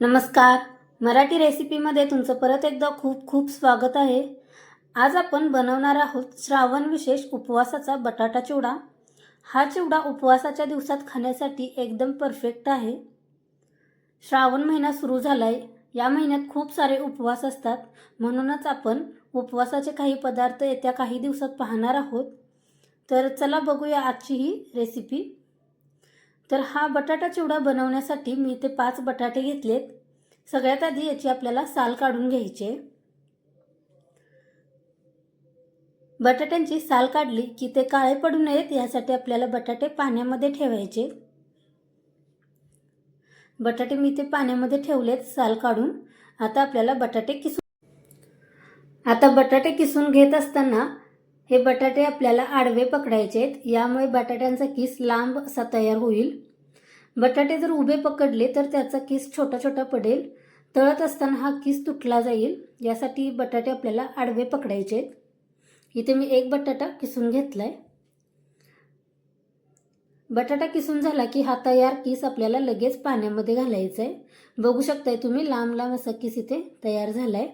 नमस्कार. मराठी रेसिपीमध्ये तुमचं परत एकदा खूप खूप स्वागत आहे. आज आपण बनवणार आहोत श्रावण विशेष उपवासाचा बटाटा चिवडा. हा चिवडा उपवासाच्या दिवसात खाण्यासाठी एकदम परफेक्ट आहे. श्रावण महिना सुरू झाला आहे या महिन्यात खूप सारे उपवास असतात. म्हणूनच आपण उपवासाचे काही पदार्थ येत्या काही दिवसात पाहणार आहोत. तर चला बघूया आजची ही रेसिपी तर हा बटाटा चिवडा बनवण्यासाठी मी ते पाच बटाटे घेतलेत. सगळ्यात आधी याची आपल्याला साल काढून घ्यायचे बटाट्यांची साल काढली की ते काळे पडू नयेत यासाठी आपल्याला बटाटे पाण्यामध्ये ठेवायचे. बटाटे मी ते पाण्यामध्ये ठेवलेत साल काढून. आता आपल्याला बटाटे किसून आता बटाटे किसून घेत असताना हे बटाटे आपल्याला आडवे पकडायचे आहेत यामुळे बटाट्यांचा किस लांब असा तयार होईल. बटाटे जर उभे पकडले तर त्याचा किस छोटा छोटा पडेल. तळत असताना हा किस तुटला जाईल. यासाठी बटाटे आपल्याला आडवे पकडायचे आहेत. इथे मी एक बटाटा किसून घेतला आहे बटाटा किसून झाला की हा तयार किस आपल्याला लगेच पाण्यामध्ये घालायचा आहे बघू शकताय तुम्ही लांब लांब असा किस इथे तयार झाला आहे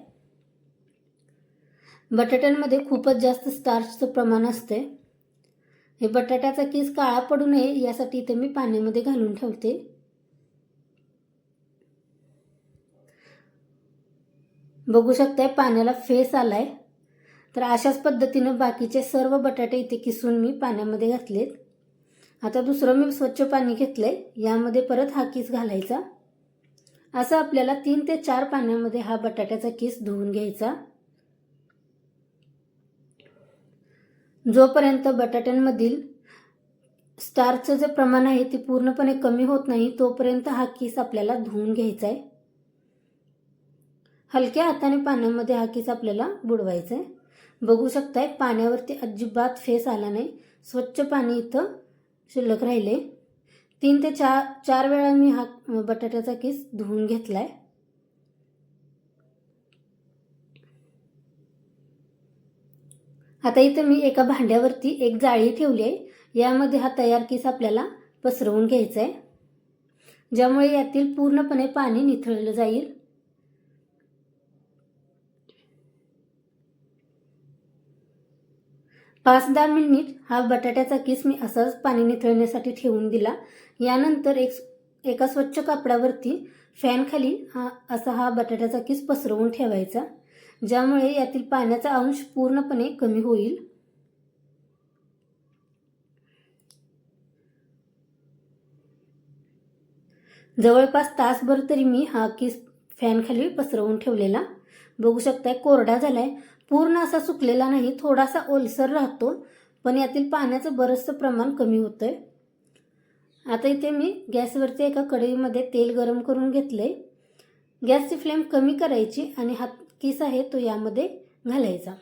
बटाट्यांमध्ये खूपच जास्त स्टार्चचं प्रमाण असते हे बटाट्याचा केस काळा पडू नये यासाठी इथे मी पाण्यामध्ये घालून ठेवते. बघू शकताय पाण्याला फेस आलाय. तर अशाच पद्धतीनं बाकीचे सर्व बटाटे इथे किसून मी पाण्यामध्ये घातलेत. आता दुसरं मी स्वच्छ पाणी घेतलंय यामध्ये परत हा किस घालायचा. असं आपल्याला तीन ते चार पाण्यामध्ये हा बटाट्याचा किस धुवून घ्यायचा. जोपर्यंत बटाट्यांमधील स्टारचं जे प्रमाण आहे ते पूर्णपणे कमी होत नाही तोपर्यंत हा किस आपल्याला धुवून घ्यायचा आहे. हलक्या हाताने पाण्यामध्ये हा किस आपल्याला बुडवायचा आहे. बघू शकताय पाण्यावरती अजिबात फेस आला नाही. स्वच्छ पाणी इथं शिल्लक राहिले तीन ते चार चार वेळा मी हा बटाट्याचा किस धुवून घेतला आहे आता इथं मी एका भांड्यावरती एक जाळी ठेवली आहे. यामध्ये हा तयार किस आपल्याला पसरवून घ्यायचा आहे ज्यामुळे यातील पूर्णपणे पाणी निथळलं जाईल. पाच दहा मिनिट हा बटाट्याचा किस मी असाच पाणी निथळण्यासाठी ठेवून दिला. यानंतर एक एका स्वच्छ कापडावरती फॅनखाली हा असा हा बटाट्याचा किस पसरवून ठेवायचा. ज्यामुळे यातील पाण्याचा अंश पूर्णपणे कमी होईल. जवळपास तासभर तरी मी हा केस फॅनखाली पसरवून ठेवलेला. बघू शकताय कोरडा झालाय. पूर्ण असा सुकलेला नाही थोडासा ओलसर राहतो पण यातील पाण्याचं बरंचसं प्रमाण कमी होतंय. आता इथे मी गॅसवरती एका कढईमध्ये तेल गरम करून घेतलंय. गॅसची फ्लेम कमी करायची आणि हात किस आहे तो यामध्ये घालायचा.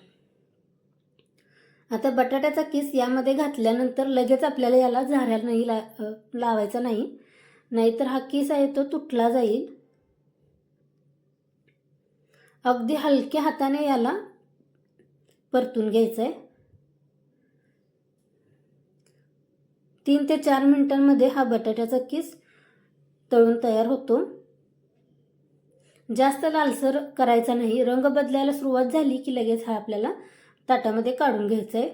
आता बटाट्याचा किस यामध्ये घातल्यानंतर लगेच आपल्याला याला झाऱ्या नाही ला लावायचा नाही. नाहीतर हा किस आहे तो तुटला जाईल. अगदी हलक्या हाताने याला परतून घ्यायचं आहे तीन ते चार मिनिटांमध्ये हा बटाट्याचा किस तळून तयार होतो. जास्त लालसर करायचा नाही. रंग बदलायला सुरुवात झाली की लगेच हा आपल्याला ताटामध्ये काढून घ्यायचा आहे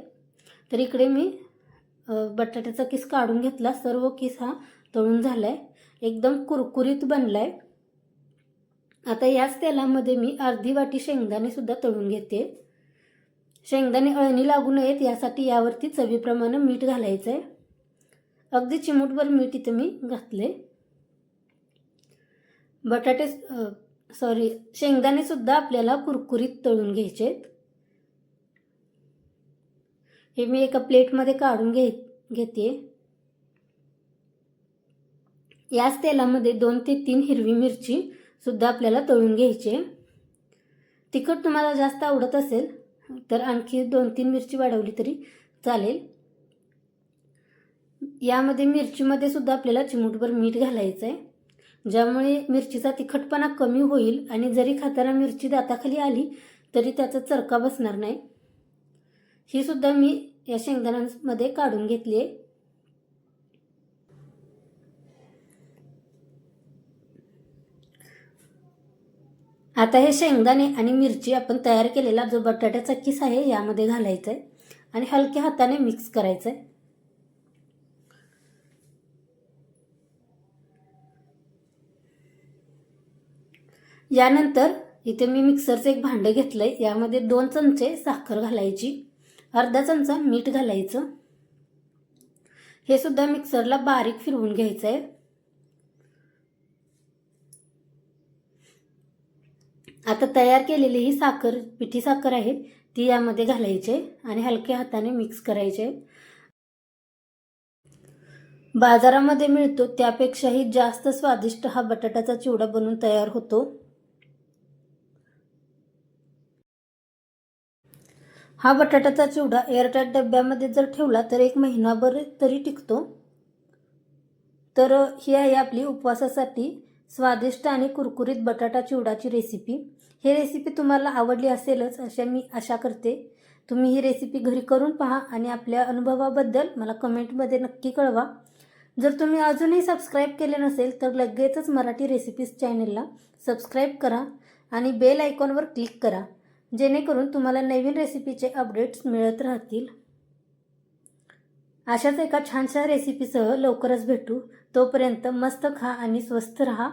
तर इकडे मी बटाट्याचा किस काढून घेतला. सर्व किस हा तळून झाला आहे एकदम कुरकुरीत बनला आहे आता याच तेलामध्ये मी अर्धी वाटी शेंगदाणेसुद्धा तळून घेते. शेंगदाणे अळणी लागू नयेत यासाठी यावरती चवीप्रमाणे मीठ घालायचं आहे अगदी चिमूटभर मीठ इथं मी घातले बटाटे सॉरी शेंगदाणेसुद्धा आपल्याला कुरकुरीत तळून घ्यायचे आहेत हे मी एका प्लेटमध्ये काढून घे घेते याच तेलामध्ये दोन ते तीन हिरवी मिरची सुद्धा आपल्याला तळून घ्यायची. तिखट तुम्हाला जास्त आवडत असेल तर आणखी दोन तीन मिरची वाढवली तरी चालेल. यामध्ये मिरचीमध्ये सुद्धा आपल्याला चिमूटभर मीठ घालायचं आहे ज्यामुळे मिरचीचा तिखटपणा कमी होईल आणि जरी खाताना मिरची दाताखाली आली तरी त्याचा चरका बसणार नाही. ही सुद्धा मी या शेंगदाण्यांमध्ये काढून घेतली आहे. आता हे शेंगदाणे आणि मिरची आपण तयार केलेला जो बटाट्याचा किस आहे यामध्ये घालायचा आहे आणि हलक्या हाताने मिक्स करायचं आहे यानंतर इथे मी मिक्सरचं एक भांडं घेतलं आहे यामध्ये दोन चमचे साखर घालायची अर्धा चमचा मीठ घालायचं. हे सुद्धा मिक्सरला बारीक फिरवून घ्यायचं आहे आता तयार केलेली ही साखर पिठी साखर आहे ती यामध्ये घालायची आणि हलक्या हाताने मिक्स करायचे. बाजारामध्ये मिळतो त्यापेक्षाही जास्त स्वादिष्ट हा बटाट्याचा चिवडा बनून तयार होतो. हा बटाट्याचा चिवडा एअरटाईट डब्यामध्ये जर ठेवला तर एक महिनाभर तरी टिकतो. तर ही आहे आपली उपवासासाठी स्वादिष्ट आणि कुरकुरीत बटाटा चिवडाची रेसिपी ही रेसिपी तुम्हाला आवडली असेलच अशा मी आशा करते. तुम्ही ही रेसिपी घरी करून पहा आणि आपल्या अनुभवाबद्दल मला कमेंटमध्ये नक्की कळवा. जर तुम्ही अजूनही सबस्क्राईब केले नसेल तर लगेचच मराठी रेसिपीज चॅनलला सबस्क्राईब करा आणि बेल आयकॉनवर क्लिक करा. जेणेकरून तुम्हाला नवीन रेसिपीचे अपडेट्स मिळत राहतील. अशाच एका छानशा रेसिपीसह लवकरच भेटू. तोपर्यंत मस्त खा आणि स्वस्त रहा.